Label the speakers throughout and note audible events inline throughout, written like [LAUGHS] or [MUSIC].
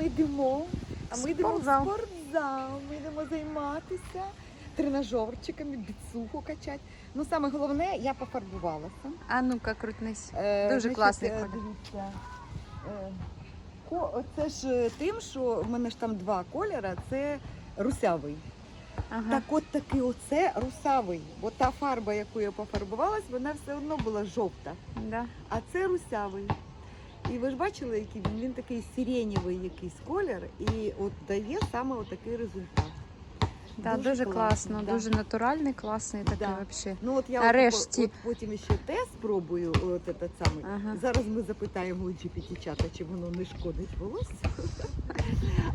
Speaker 1: ми йдемо? А ми йдемо в
Speaker 2: Спортзал.
Speaker 1: спортзал. Ми йдемо займатися тренажерчиками, біцуху качати. Ну, саме головне, я пофарбувалася.
Speaker 2: А ну-ка, крутнись.
Speaker 1: Е,
Speaker 2: Дуже класний
Speaker 1: е,
Speaker 2: колір.
Speaker 1: Дивіться. е, ко- Це ж е, тим, що в мене ж там два кольори, це русявий.
Speaker 2: Ага.
Speaker 1: Так от таки оце русавий. Бо та фарба, яку я пофарбувалась, вона все одно була жовта.
Speaker 2: Да.
Speaker 1: А це русявий. І ви ж бачили, який він? Він такий сиренєвий якийсь колір і от дає саме отакий результат.
Speaker 2: Да,
Speaker 1: Дуже
Speaker 2: дуже,
Speaker 1: класно,
Speaker 2: класно,
Speaker 1: да.
Speaker 2: дуже натуральний, класний такий
Speaker 1: Да.
Speaker 2: взагалі.
Speaker 1: Ну от я
Speaker 2: Нарешті.
Speaker 1: От, от потім ще те спробую, от этот самий.
Speaker 2: Ага.
Speaker 1: Зараз ми запитаємо у GPT чата, чи воно не шкодить волосся. [LAUGHS]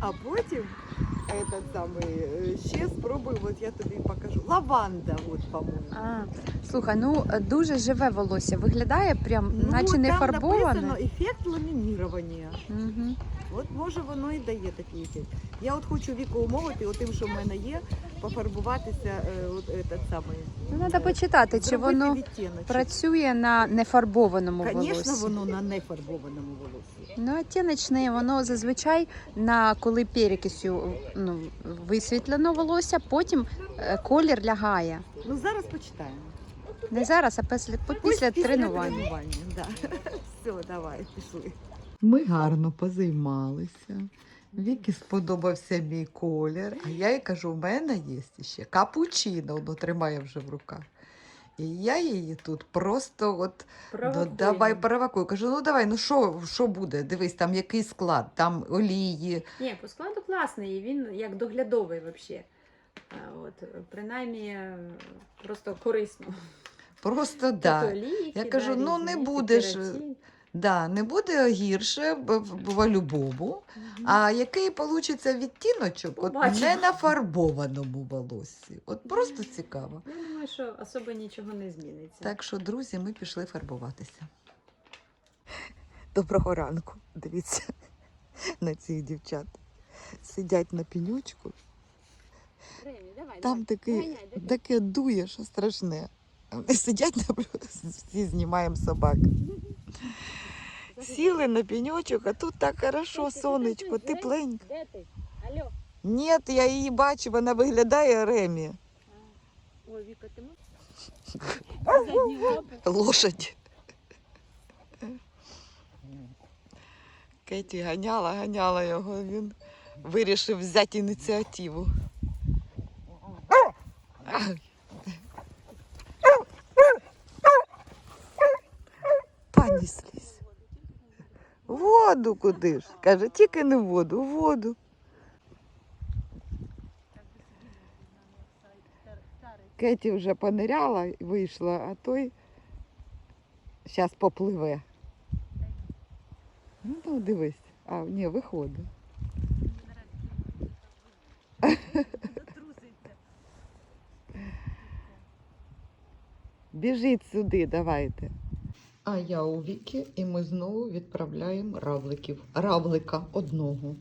Speaker 1: А потім этот самый, е, ще спробую, от я тобі покажу. Лаванда, от, по-моєму.
Speaker 2: А, слухай, ну дуже живе волосся. Виглядає прям,
Speaker 1: Ну,
Speaker 2: наче не
Speaker 1: там
Speaker 2: фарбоване.
Speaker 1: написано ефект ламінірування.
Speaker 2: Угу.
Speaker 1: От може воно і дає такий ефект. Я от хочу віку умовити, отим, що в мене є, пофарбуватися е.
Speaker 2: Ну, треба почитати, чи воно
Speaker 1: відтіночок.
Speaker 2: працює на нефарбованому
Speaker 1: Звісно,
Speaker 2: волосі.
Speaker 1: воно на нефарбованому волосі.
Speaker 2: Ну, оттіночне, воно зазвичай на коли перекисю ну, висвітлено волосся, потім е, колір лягає.
Speaker 1: Ну зараз почитаємо.
Speaker 2: Не зараз, а після, після
Speaker 1: Ось
Speaker 2: тренування.
Speaker 1: тренування, Да. [LAUGHS] Все, давай, пішли. Ми гарно позаймалися. Вікі сподобався мій колір. А я їй кажу, в мене є ще капучино, воно тримає вже в руках. І я її тут просто от ну, давай провокую. Кажу, ну давай, ну що, що буде? Дивись, там який склад, там олії.
Speaker 3: Ні, по складу класний, він як доглядовий взагалі. От, принаймні, просто корисно.
Speaker 1: Просто да. Я кажу, ну, не будеш,
Speaker 3: сепараційні.
Speaker 1: Да, не буде гірше б- в- по-любому. А який получиться відтіночок от не на фарбованому волоссі? От просто цікаво.
Speaker 3: Я думаю, що особо нічого не зміниться.
Speaker 1: Так що, друзі, ми пішли фарбуватися. Доброго ранку. Дивіться на цих дівчат. Сидять на пінючку. Там таке, таке дує, що страшне. Вони сидять на [LAUGHS] всі знімаємо собак. [LAUGHS] Сіли на піньочок, а тут так хорошо, сонечко, тепленько. Ні, я її бачу, вона виглядає Ремі.
Speaker 3: Ой, Віка, ти можеш? [LAUGHS]
Speaker 1: Лошадь. Кеті ганяла, ганяла його. Він вирішив взяти ініціативу. Ай. Воду куди ж? Каже, тільки не в воду, в воду. Кеті вже пониряла і вийшла, а той зараз попливе. Ну, ну дивись. А, ні, виходить. Біжіть сюди, давайте. А я у Віки, і ми знову відправляємо равликів. Равлика одного.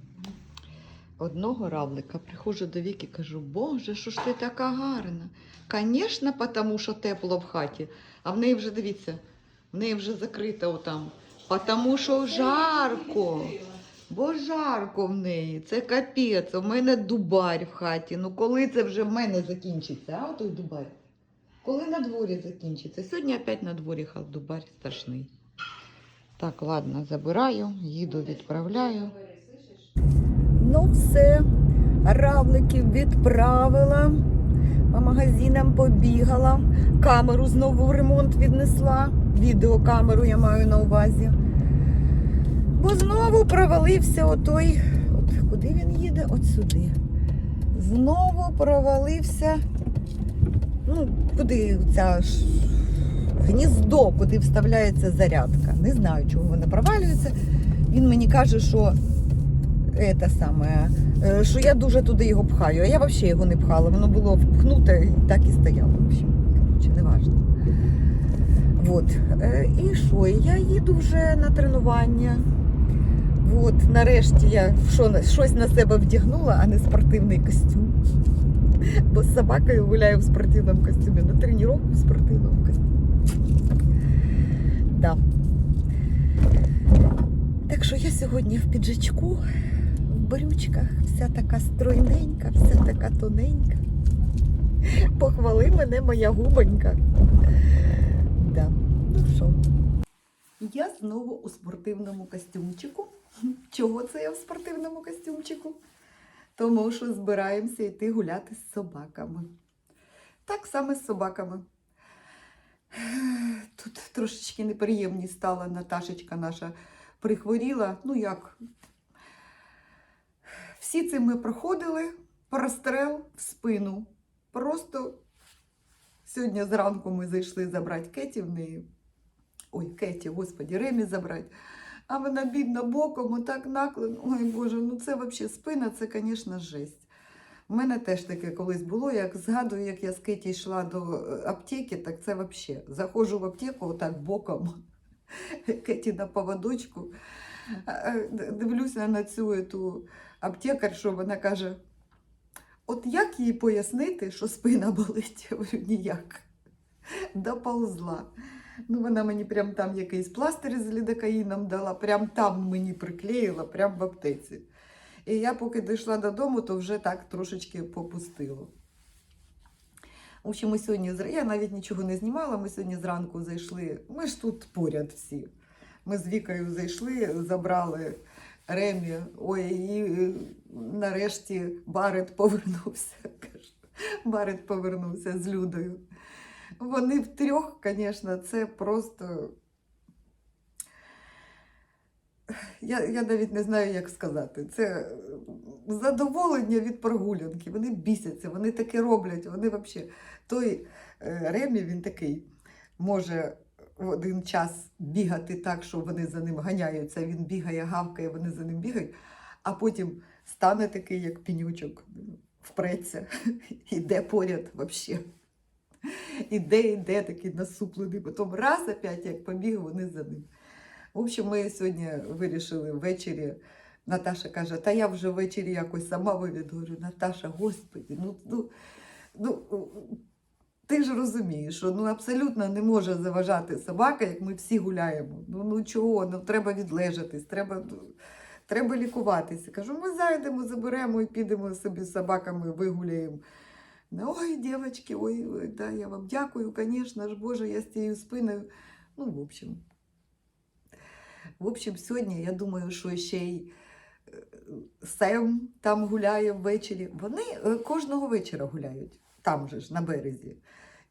Speaker 1: Одного равлика. Приходжу до Віки, кажу, Боже, що ж ти така гарна? Звісно, тому що тепло в хаті. А в неї вже дивіться, в неї вже закрита отам. Тому що жарко. Бо жарко в неї. Це капець. У мене дубарь в хаті. Ну коли це вже в мене закінчиться, а той дубарь? Коли на дворі закінчиться? Сьогодні опять на дворі хал дубарь страшний. Так, ладно, забираю, їду, відправляю. Ну все, равликів відправила, по магазинам побігала, камеру знову в ремонт віднесла. Відеокамеру я маю на увазі. Бо знову провалився отой. От куди він їде? От сюди. Знову провалився. Ну, куди ця ж гніздо, куди вставляється зарядка. Не знаю, чого вона провалюється. Він мені каже, що це саме, е, що я дуже туди його пхаю, а я взагалі його не пхала. Воно було впхнуте і так і стояло. В общем, коротше, не важливо. От. Е, І що? Я їду вже на тренування. От, нарешті я щось на себе вдягнула, а не спортивний костюм. Бо з собакою гуляю в спортивному костюмі, на тренування в спортивному костюмі. Да. Так що я сьогодні в піджачку, брючках, вся така стройненька, вся така тоненька. Похвали мене моя губонька. Да. Ну що? Я знову у спортивному костюмчику. Чого це я в спортивному костюмчику? Тому що збираємося йти гуляти з собаками. Так само з собаками. Тут трошечки неприємність стала Наташечка наша прихворіла. Ну як? Всі це ми проходили, прострел в спину. Просто сьогодні зранку ми зайшли забрати Кеті в неї. Ой, Кеті, господі, Ремі забрати. А вона бідна боком, отак наклон. Ой Боже, ну це взагалі спина, це, звісно, жесть. У мене теж таке колись було, як згадую, як я з Кеті йшла до е, аптеки, так це взагалі. Заходжу в аптеку отак боком, [LAUGHS] Кеті на поводочку. Дивлюся на цю ету аптекаршу, вона каже: от як їй пояснити, що спина [LAUGHS] болить? Я говорю, ніяк. Доползла. Ну, вона мені прям там якийсь пластир з лідокаїном дала, прям там мені приклеїла, прям в аптеці. І я поки дійшла додому, то вже так трошечки попустило. В общем, ми сьогодні я навіть нічого не знімала. Ми сьогодні зранку зайшли. Ми ж тут поряд всі. Ми з Вікою зайшли, забрали Ремі. Ой, і е, нарешті Барет повернувся. [LAUGHS] Барет повернувся з Людою. Вони втрьох, звісно, це просто. Я, я навіть не знаю, як сказати. Це задоволення від прогулянки. Вони бісяться, вони таке роблять. Вони взагалі. Той е, Ремі, він такий може в один час бігати так, що вони за ним ганяються. Він бігає, гавкає, вони за ним бігають, а потім стане такий, як пінючок, впреться, [LAUGHS] іде поряд взагалі. [LAUGHS] Іде, іде такий насуплений, потім раз опять як побіг, вони за ним. В общем, ми сьогодні вирішили ввечері. Наташа каже, та я вже ввечері якось сама виведу. Говорю, Наташа, господи, ну, ну, ну ти ж розумієш, що ну, абсолютно не може заважати собака, як ми всі гуляємо. Ну, ну чого? Ну, треба відлежатись, треба, ну, треба лікуватися. Кажу, ми зайдемо, заберемо і підемо собі з собаками вигуляємо. Ну, Ой, дівчатки, ой, ой, да, я вам дякую, звісно ж, Боже, я з цією спиною. Ну, в общем. В общем, сьогодні я думаю, що ще й е, Сем там гуляє ввечері. Вони е, кожного вечора гуляють, там же ж, на березі.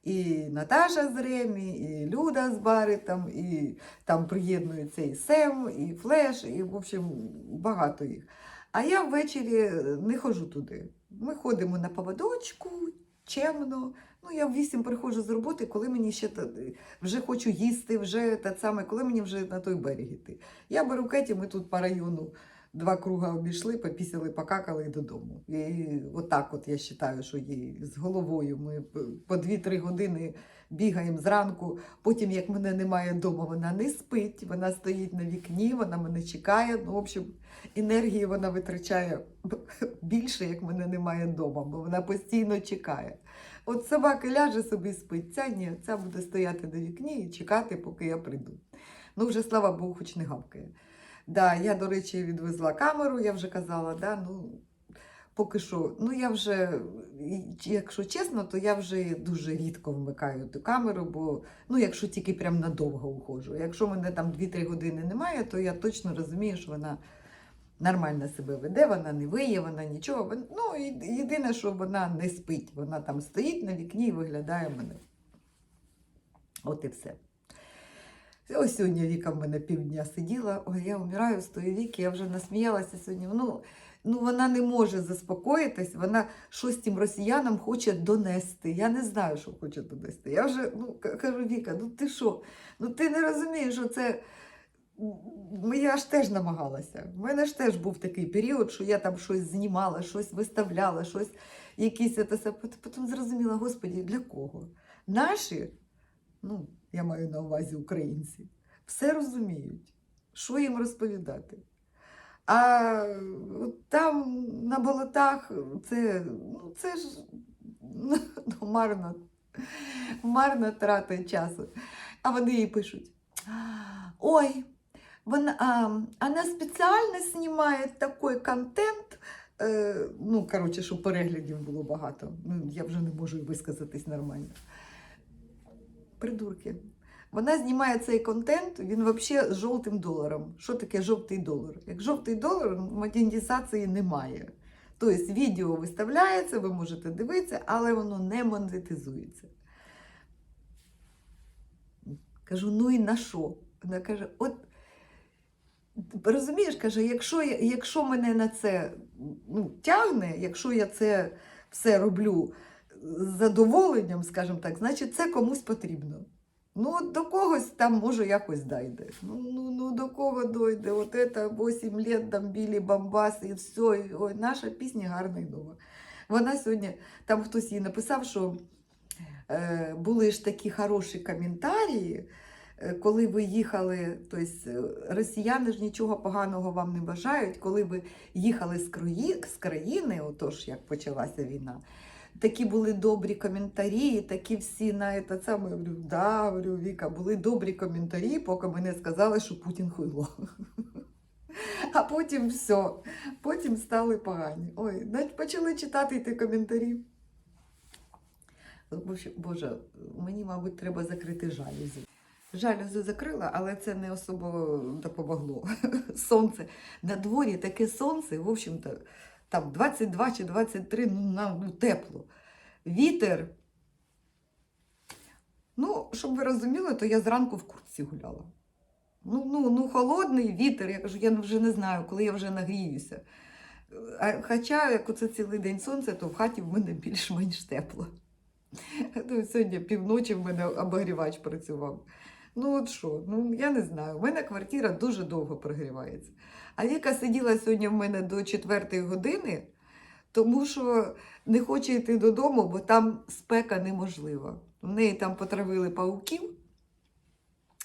Speaker 1: І Наташа з Ремі, і Люда з Баритом, і там приєднується і Сем, і Флеш, і, в общем, багато їх. А я ввечері не ходжу туди. Ми ходимо на поводочку, чемно. Ну, я в вісім приходжу з роботи, коли мені ще вже хочу їсти, вже те саме, коли мені вже на той берег іти. Я беру Кеті, ми тут по району два круга обійшли, попісяли, покакали і додому. І отак от я вважаю, що їй з головою ми по 2-3 години бігаємо зранку. Потім, як мене немає вдома, вона не спить, вона стоїть на вікні, вона мене чекає. Ну, в общем, енергії вона витрачає більше, як мене немає вдома, бо вона постійно чекає. От собака ляже собі спить, ця ні, ця буде стояти на вікні і чекати, поки я прийду. Ну, вже слава Богу, хоч не гавкає. Да, я, до речі, відвезла камеру, я вже казала, да, ну, поки що, ну я вже, якщо чесно, то я вже дуже рідко вмикаю ту камеру, бо ну, якщо тільки прям надовго уходжу. Якщо мене там 2-3 години немає, то я точно розумію, що вона нормально себе веде, вона не виє, вона нічого. Ну, єдине, що вона не спить. Вона там стоїть на вікні і виглядає мене. От і все. Ось сьогодні Віка в мене півдня сиділа. Ой, я вмираю з тої віки, я вже насміялася сьогодні. Ну, ну вона не може заспокоїтись, вона щось тим росіянам хоче донести. Я не знаю, що хоче донести. Я вже ну, кажу, Віка, ну ти що? Ну ти не розумієш, що це. Я ж теж намагалася. У мене ж теж був такий період, що я там щось знімала, щось виставляла, щось якісь це. Потім зрозуміла, господі, для кого? Наші, ну, я маю на увазі українці, все розуміють, що їм розповідати. А там на болотах це, ну, це ж ну, [LAUGHS] марно, марно трата часу. А вони їй пишуть: Ой, вона, а, она специально снимает такой контент, Е, ну, коротше, щоб переглядів було багато. Ну, я вже не можу висказатись нормально. Придурки. Вона знімає цей контент, він взагалі з жовтим доларом. Що таке жовтий долар? Як жовтий долар, монетизації немає. Тобто відео виставляється, ви можете дивитися, але воно не монетизується. Кажу, ну і на що? Вона каже: от розумієш, каже, якщо, якщо мене на це ну, тягне, якщо я це все роблю з задоволенням, скажімо так, значить це комусь потрібно. Ну, до когось там може якось дойде. Ну, ну, ну до кого дойде? От це 8 лет там білі бамбаси і все. Ой, наша пісня гарна і нова. Вона сьогодні, там хтось їй написав, що е, були ж такі хороші коментарі, е, коли ви їхали, тобто росіяни ж нічого поганого вам не бажають, коли ви їхали з, краї, з країни, отож, як почалася війна. Такі були добрі коментарі, такі всі на це саме. Говорю, да, говорю, Віка, були добрі коментарі, поки мене сказали, що Путін хуйло. [LAUGHS] А потім все, потім стали погані. Ой, почали читати ті коментарі. Боже, мені, мабуть, треба закрити жалюзі. Жалюзі закрила, але це не особо допомогло. [LAUGHS] Сонце. На дворі таке сонце, в общем-то, там 22 чи 23, ну, нам ну, тепло. Вітер. Ну, щоб ви розуміли, то я зранку в куртці гуляла. Ну, ну, ну, холодний вітер, я кажу, я вже не знаю, коли я вже нагріюся. А, хоча, як оце цілий день сонце, то в хаті в мене більш-менш тепло. Сьогодні півночі в мене обогрівач працював. Ну, от що, ну я не знаю. У мене квартира дуже довго прогрівається. А Віка сиділа сьогодні в мене до 4 години, тому що не хоче йти додому, бо там спека неможлива. В неї там потравили пауків,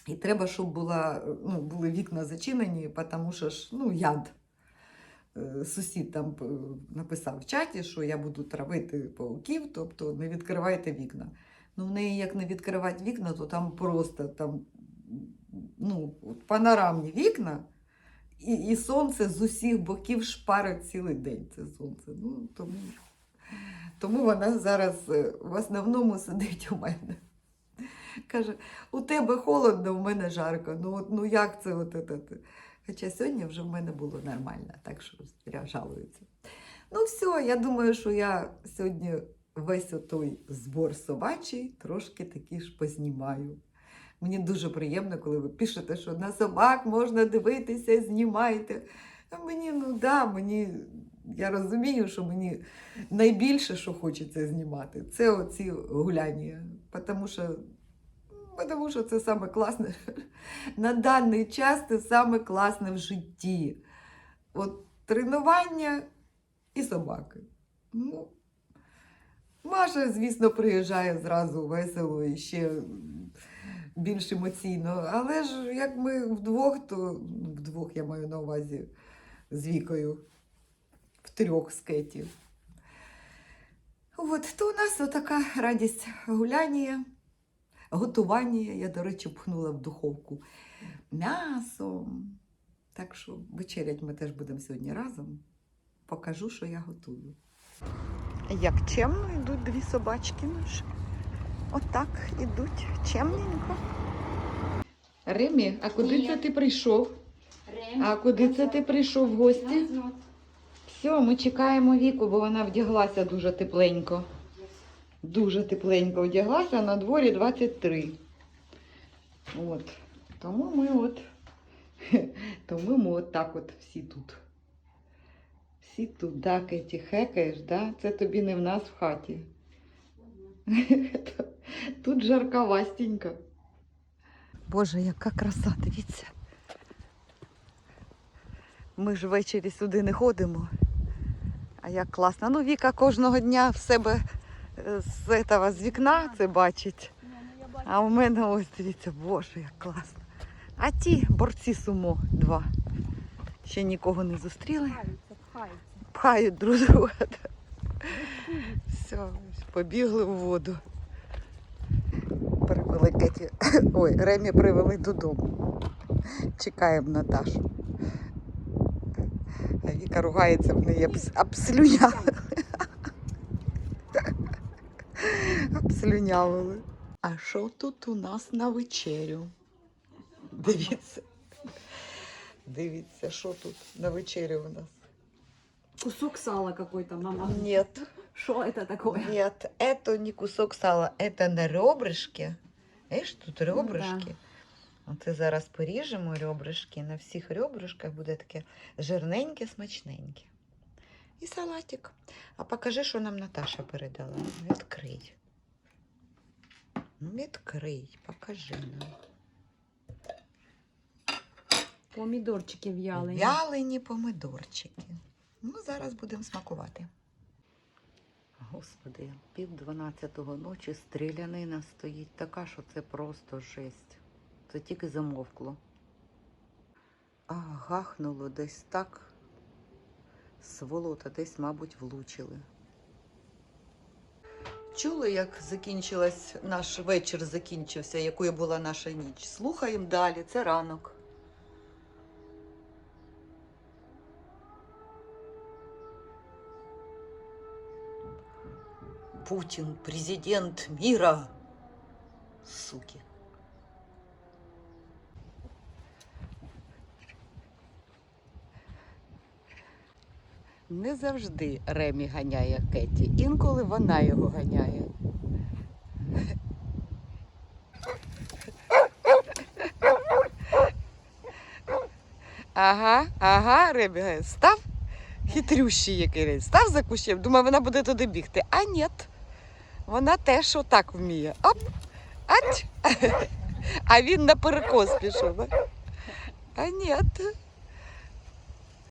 Speaker 1: і треба, щоб була, ну, були вікна зачинені, тому що ж ну, яд. Е, Сусід там е, написав в чаті, що я буду травити пауків, тобто не відкривайте вікна. Ну, в неї як не відкривати вікна, то там просто там, ну, панорамні вікна, і, і сонце з усіх боків шпарить цілий день. Це сонце. Ну, тому, тому вона зараз е, в основному сидить у мене. Каже, у тебе холодно, у мене жарко. Ну, от, ну як це? От, от, от. Хоча сьогодні вже в мене було нормально, так що зря жалуються. Ну, все, я думаю, що я сьогодні весь отой збор собачий трошки таки ж познімаю. Мені дуже приємно, коли ви пишете, що на собак можна дивитися, знімайте. Мені, ну да, мені, я розумію, що мені найбільше, що хочеться знімати, це оці гуляння. Тому що, тому що це саме класне. [LAUGHS] На даний час це саме класне в житті. От тренування і собаки. Ну, Маша, звісно, приїжджає зразу весело і ще більш емоційно. Але ж як ми вдвох, то ну, вдвох я маю на увазі з вікою, в трьох з Кеті. От, то у нас отака радість гуляння, готування. Я, до речі, пхнула в духовку м'ясо. Так що вечерять ми теж будемо сьогодні разом. Покажу, що я готую. Як чемно йдуть дві собачки наші. Отак ідуть чемненько. Ремі, а куди
Speaker 3: Ні.
Speaker 1: це ти прийшов? А куди це ти прийшов в гості? Все, ми чекаємо віку, бо вона вдяглася дуже тепленько. Дуже тепленько вдяглася, на дворі 23. От. Тому ми от. [LAUGHS] Тому ми от так от всі тут. Всі тут, да, Кеті, хекаєш, да? Це тобі не в нас в хаті. [LAUGHS] Тут жарковастенько. Боже, яка краса, дивіться. Ми ж ввечері сюди не ходимо. А як класно. Ну, Віка кожного дня в себе е, з, этого, з вікна це бачить. А у мене ось дивіться, боже, як класно. А ті борці сумо два. Ще нікого не зустріли. Пхають друг друга. Все, побігли в воду. Привели Кеті. [LAUGHS] Ой, Ремі привели додому. Чекаємо Наташу. [LAUGHS] А Віка Янка ругається в неї обс- обслюняли. Обслюнявили. А що тут у нас на вечерю? Дивіться. Дивіться, що тут на вечерю у нас.
Speaker 3: Кусок сала какой-то, мама.
Speaker 1: Нет.
Speaker 3: Что это такое?
Speaker 1: Нет, это не кусок сала, это на ребрышки. Видиш, тут
Speaker 3: Ну
Speaker 1: ребрышки. Оце зараз поріжемо ребрышки. На всіх ребрышках буде таке жирненьке, смачненьке. І салатик. А покажи, що нам Наташа передала. Відкрий. Ну, Відкрий, покажи нам.
Speaker 3: Помидорчики в'ялені.
Speaker 1: Вялені помидорчики. Ну, зараз будемо смакувати. Господи, пів дванадцятого ночі стрілянина стоїть така, що це просто жесть. Це тільки замовкло. А гахнуло десь так. Сволота десь, мабуть, влучили. Чули, як закінчилась наш вечір закінчився, якою була наша ніч. Слухаємо далі, це ранок. Путин президент мира. Суки. Не завжди Ремі ганяє Кеті, інколи вона його ганяє. Ага, ага, Ремі став хитрющий який, став за кущем, думав, вона буде туди бігти. А ні. Вона теж отак вміє. Оп! Ать! [LAUGHS] А він на перекос пішов. а? Ні.